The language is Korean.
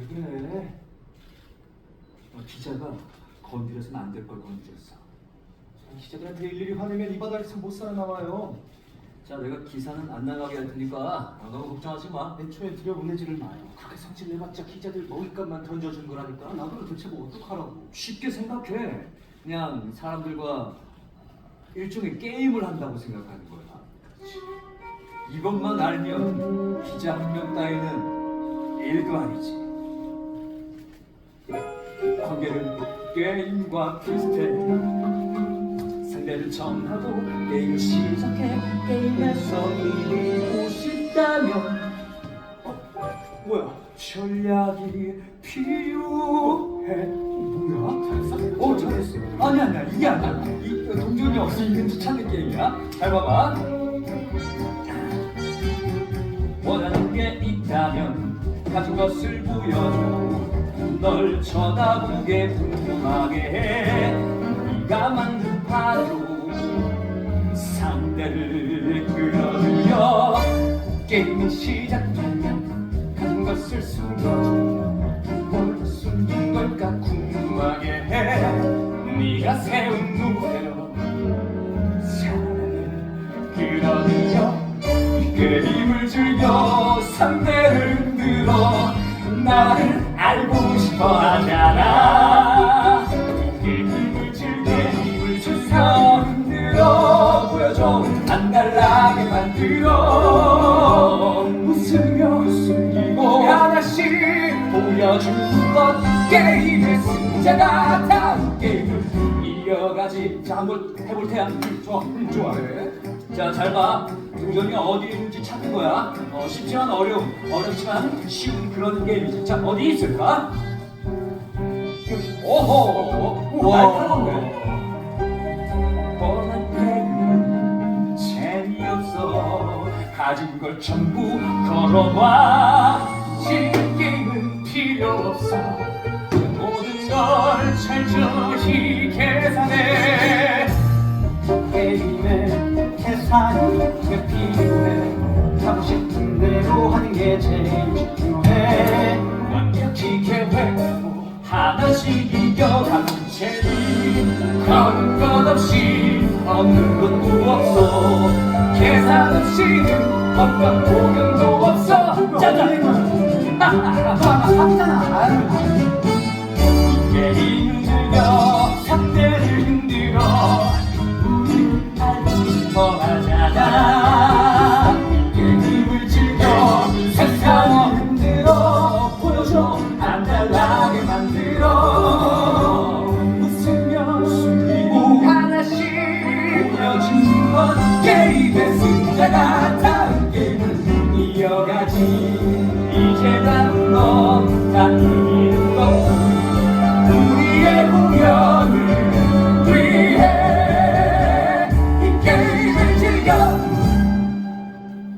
왜 그래? 어, 기자가 건드려서는 안 될 걸 건드렸어. 기자들한테 일일이 화내면 이 바닥에서 못 살아남아요. 자, 내가 기사는 안 나가게 할 테니까 어, 너무 걱정하지 마. 애초에 들여보내지를 마요. 그렇게 성질 내봤자 기자들 먹잇감만 던져준 거라니까. 나도 도대체 뭐 어떡하라고. 쉽게 생각해. 그냥 사람들과 일종의 게임을 한다고 생각하는 거야. 이것만 알면 기자 한 명 따위는 일도 아니지. 관계는 게임과 비슷해. 상대를 정하고 게임을 시작해. 게임에서 이기고 싶다면 어? 뭐야? 전략이 필요해. 뭐야? 어, 잘했어. 아니 아니야, 이게 아니야. 이 동전이 어디 있는지 찾는 게임이야. 잘 봐봐. 원하는 게 있다면 가진 것을 보여줘. 널 쳐다보게 궁금하게 해. 네가 만든 판으로 상대를 끌어들여. 게임이 시작되면 가진 것을 숨겨줘. 뭘 숨긴 걸까 궁금하게 해. 네가 세운 무대로 사랑을 끌어들여. 게임을 즐겨 상대를 흔들어 나를 알고 싶어 하잖아. 흔들어 보여줘. 안 달라게 만들어. 웃으며 숨기고 하나씩 보여주는 것 게임의 승자가 다음 게임을 이어가지. 자 한번 해볼 테야. 좋아. 좋아해 자, 잘 봐. 동전이 어디 있는지 찾는 거야. 어, 쉽지만 어려움, 어렵지만 쉬운 그런 게임이지. 자, 어디 있을까? 오호, 오, 날카로운데. 뻔한 게임은 재미없어. 가진 걸 전부 걸어봐. 제일 중요해. 완벽히 계획하고 하나씩 이겨가는 재미 그런 것 없이 없는 것도 없어 계산 없이는 어떤 공연도 없어 짜잔 게임 รักมองกัน